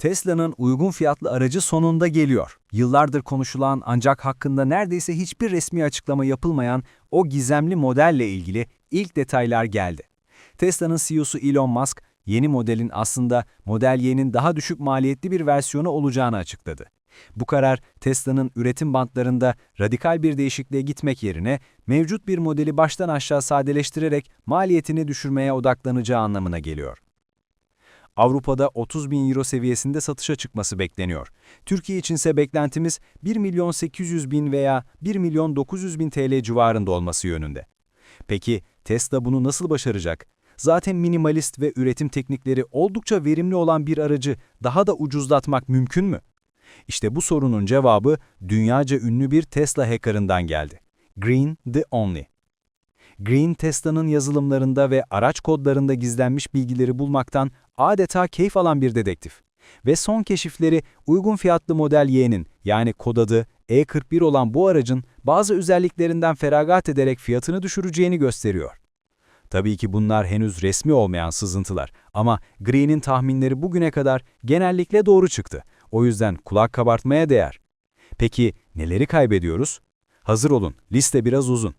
Tesla'nın uygun fiyatlı aracı sonunda geliyor. Yıllardır konuşulan ancak hakkında neredeyse hiçbir resmi açıklama yapılmayan o gizemli modelle ilgili ilk detaylar geldi. Tesla'nın CEO'su Elon Musk, yeni modelin aslında Model Y'nin daha düşük maliyetli bir versiyonu olacağını açıkladı. Bu karar, Tesla'nın üretim bantlarında radikal bir değişikliğe gitmek yerine mevcut bir modeli baştan aşağı sadeleştirerek maliyetini düşürmeye odaklanacağı anlamına geliyor. Avrupa'da 30 bin euro seviyesinde satışa çıkması bekleniyor. Türkiye içinse beklentimiz 1 milyon 800 bin veya 1 milyon 900 bin TL civarında olması yönünde. Peki Tesla bunu nasıl başaracak? Zaten minimalist ve üretim teknikleri oldukça verimli olan bir aracı daha da ucuzlatmak mümkün mü? İşte bu sorunun cevabı dünyaca ünlü bir Tesla hackerından geldi. Green the Only. Green, Tesla'nın yazılımlarında ve araç kodlarında gizlenmiş bilgileri bulmaktan adeta keyif alan bir dedektif. Ve son keşifleri uygun fiyatlı Model Y'nin yani kod adı E41 olan bu aracın bazı özelliklerinden feragat ederek fiyatını düşüreceğini gösteriyor. Tabii ki bunlar henüz resmi olmayan sızıntılar ama Green'in tahminleri bugüne kadar genellikle doğru çıktı. O yüzden kulak kabartmaya değer. Peki neleri kaybediyoruz? Hazır olun, liste biraz uzun.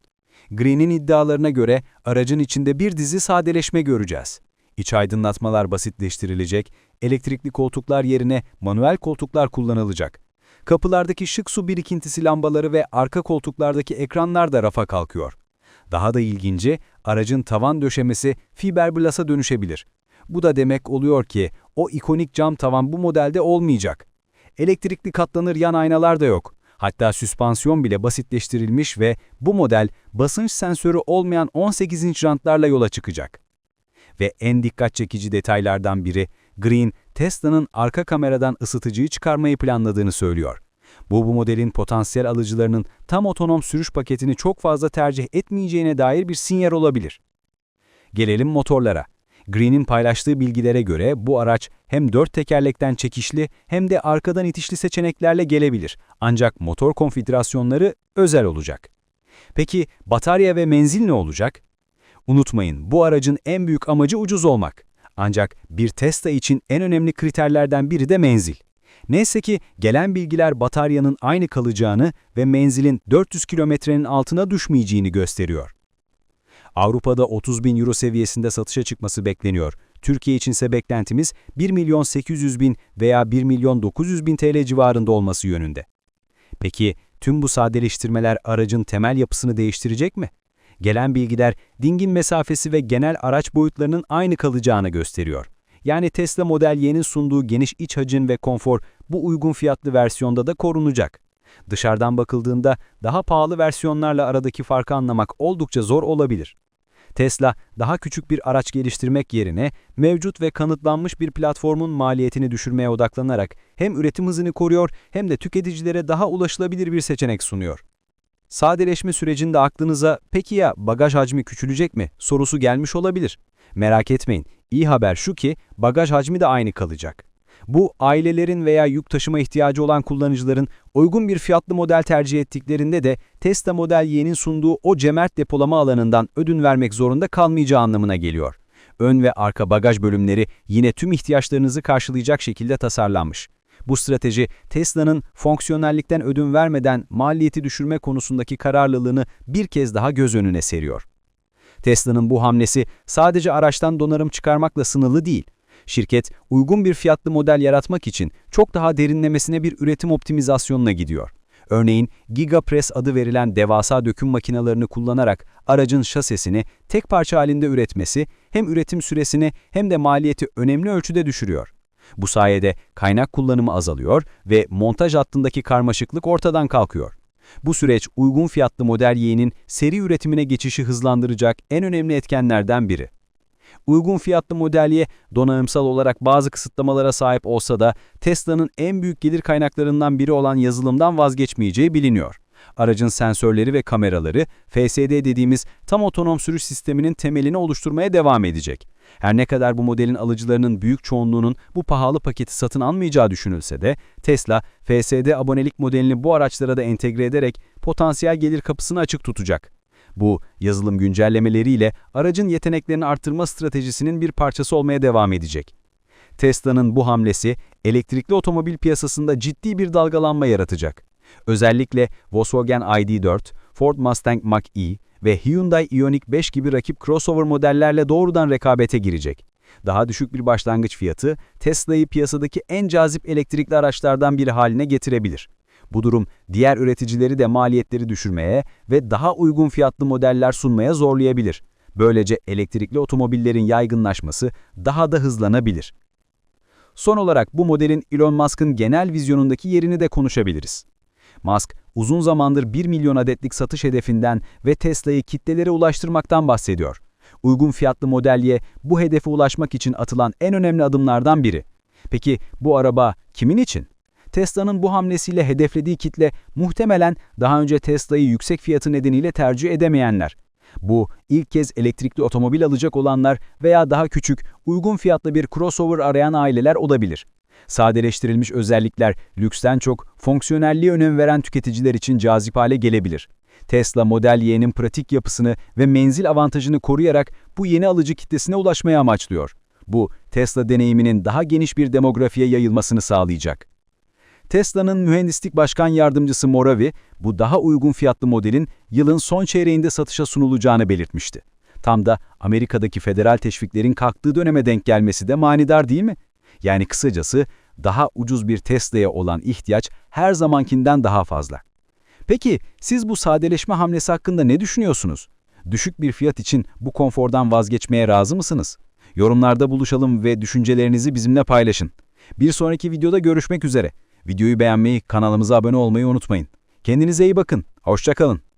Green'in iddialarına göre aracın içinde bir dizi sadeleşme göreceğiz. İç aydınlatmalar basitleştirilecek, elektrikli koltuklar yerine manuel koltuklar kullanılacak. Kapılardaki şık su birikintisi lambaları ve arka koltuklardaki ekranlar da rafa kalkıyor. Daha da ilginci, aracın tavan döşemesi fiberglasa dönüşebilir. Bu da demek oluyor ki o ikonik cam tavan bu modelde olmayacak. Elektrikli katlanır yan aynalar da yok. Hatta süspansiyon bile basitleştirilmiş ve bu model basınç sensörü olmayan 18 inç jantlarla yola çıkacak. Ve en dikkat çekici detaylardan biri, Green, Tesla'nın arka kameradan ısıtıcıyı çıkarmayı planladığını söylüyor. Bu bu modelin potansiyel alıcılarının tam otonom sürüş paketini çok fazla tercih etmeyeceğine dair bir sinyal olabilir. Gelelim motorlara. Green'in paylaştığı bilgilere göre bu araç hem dört tekerlekten çekişli hem de arkadan itişli seçeneklerle gelebilir. Ancak motor konfigürasyonları özel olacak. Peki batarya ve menzil ne olacak? Unutmayın bu aracın en büyük amacı ucuz olmak. Ancak bir Tesla için en önemli kriterlerden biri de menzil. Neyse ki gelen bilgiler bataryanın aynı kalacağını ve menzilin 400 kilometrenin altına düşmeyeceğini gösteriyor. Avrupa'da 30 bin euro seviyesinde satışa çıkması bekleniyor. Türkiye içinse beklentimiz 1 milyon 800 bin veya 1 milyon 900 bin TL civarında olması yönünde. Peki tüm bu sadeleştirmeler aracın temel yapısını değiştirecek mi? Gelen bilgiler dingin mesafesi ve genel araç boyutlarının aynı kalacağını gösteriyor. Yani Tesla Model Y'nin sunduğu geniş iç hacim ve konfor bu uygun fiyatlı versiyonda da korunacak. Dışarıdan bakıldığında daha pahalı versiyonlarla aradaki farkı anlamak oldukça zor olabilir. Tesla, daha küçük bir araç geliştirmek yerine mevcut ve kanıtlanmış bir platformun maliyetini düşürmeye odaklanarak hem üretim hızını koruyor hem de tüketicilere daha ulaşılabilir bir seçenek sunuyor. Sadeleşme sürecinde aklınıza peki ya bagaj hacmi küçülecek mi sorusu gelmiş olabilir. Merak etmeyin, iyi haber şu ki bagaj hacmi de aynı kalacak. Bu, ailelerin veya yük taşıma ihtiyacı olan kullanıcıların uygun bir fiyatlı model tercih ettiklerinde de Tesla Model Y'nin sunduğu o cömert depolama alanından ödün vermek zorunda kalmayacağı anlamına geliyor. Ön ve arka bagaj bölümleri yine tüm ihtiyaçlarınızı karşılayacak şekilde tasarlanmış. Bu strateji Tesla'nın fonksiyonellikten ödün vermeden maliyeti düşürme konusundaki kararlılığını bir kez daha göz önüne seriyor. Tesla'nın bu hamlesi sadece araçtan donanım çıkarmakla sınırlı değil. Şirket, uygun bir fiyatlı model yaratmak için çok daha derinlemesine bir üretim optimizasyonuna gidiyor. Örneğin GigaPress adı verilen devasa döküm makinalarını kullanarak aracın şasesini tek parça halinde üretmesi hem üretim süresini hem de maliyeti önemli ölçüde düşürüyor. Bu sayede kaynak kullanımı azalıyor ve montaj hattındaki karmaşıklık ortadan kalkıyor. Bu süreç uygun fiyatlı Model Y'nin seri üretimine geçişi hızlandıracak en önemli etkenlerden biri. Uygun fiyatlı Model Y donanımsal olarak bazı kısıtlamalara sahip olsa da Tesla'nın en büyük gelir kaynaklarından biri olan yazılımdan vazgeçmeyeceği biliniyor. Aracın sensörleri ve kameraları FSD dediğimiz tam otonom sürüş sisteminin temelini oluşturmaya devam edecek. Her ne kadar bu modelin alıcılarının büyük çoğunluğunun bu pahalı paketi satın almayacağı düşünülse de Tesla, FSD abonelik modelini bu araçlara da entegre ederek potansiyel gelir kapısını açık tutacak. Bu, yazılım güncellemeleriyle aracın yeteneklerini artırma stratejisinin bir parçası olmaya devam edecek. Tesla'nın bu hamlesi elektrikli otomobil piyasasında ciddi bir dalgalanma yaratacak. Özellikle Volkswagen ID4, Ford Mustang Mach-E ve Hyundai Ioniq 5 gibi rakip crossover modellerle doğrudan rekabete girecek. Daha düşük bir başlangıç fiyatı Tesla'yı piyasadaki en cazip elektrikli araçlardan biri haline getirebilir. Bu durum diğer üreticileri de maliyetleri düşürmeye ve daha uygun fiyatlı modeller sunmaya zorlayabilir. Böylece elektrikli otomobillerin yaygınlaşması daha da hızlanabilir. Son olarak bu modelin Elon Musk'ın genel vizyonundaki yerini de konuşabiliriz. Musk, uzun zamandır 1 milyon adetlik satış hedefinden ve Tesla'yı kitlelere ulaştırmaktan bahsediyor. Uygun fiyatlı model bu hedefe ulaşmak için atılan en önemli adımlardan biri. Peki bu araba kimin için? Tesla'nın bu hamlesiyle hedeflediği kitle muhtemelen daha önce Tesla'yı yüksek fiyatı nedeniyle tercih edemeyenler. Bu, ilk kez elektrikli otomobil alacak olanlar veya daha küçük, uygun fiyatlı bir crossover arayan aileler olabilir. Sadeleştirilmiş özellikler, lüksten çok fonksiyonelliğe önem veren tüketiciler için cazip hale gelebilir. Tesla Model Y'nin pratik yapısını ve menzil avantajını koruyarak bu yeni alıcı kitlesine ulaşmaya amaçlıyor. Bu, Tesla deneyiminin daha geniş bir demografiye yayılmasını sağlayacak. Tesla'nın mühendislik başkan yardımcısı Moravi, bu daha uygun fiyatlı modelin yılın son çeyreğinde satışa sunulacağını belirtmişti. Tam da Amerika'daki federal teşviklerin kalktığı döneme denk gelmesi de manidar değil mi? Yani kısacası daha ucuz bir Tesla'ya olan ihtiyaç her zamankinden daha fazla. Peki siz bu sadeleşme hamlesi hakkında ne düşünüyorsunuz? Düşük bir fiyat için bu konfordan vazgeçmeye razı mısınız? Yorumlarda buluşalım ve düşüncelerinizi bizimle paylaşın. Bir sonraki videoda görüşmek üzere. Videoyu beğenmeyi, kanalımıza abone olmayı unutmayın. Kendinize iyi bakın. Hoşçakalın.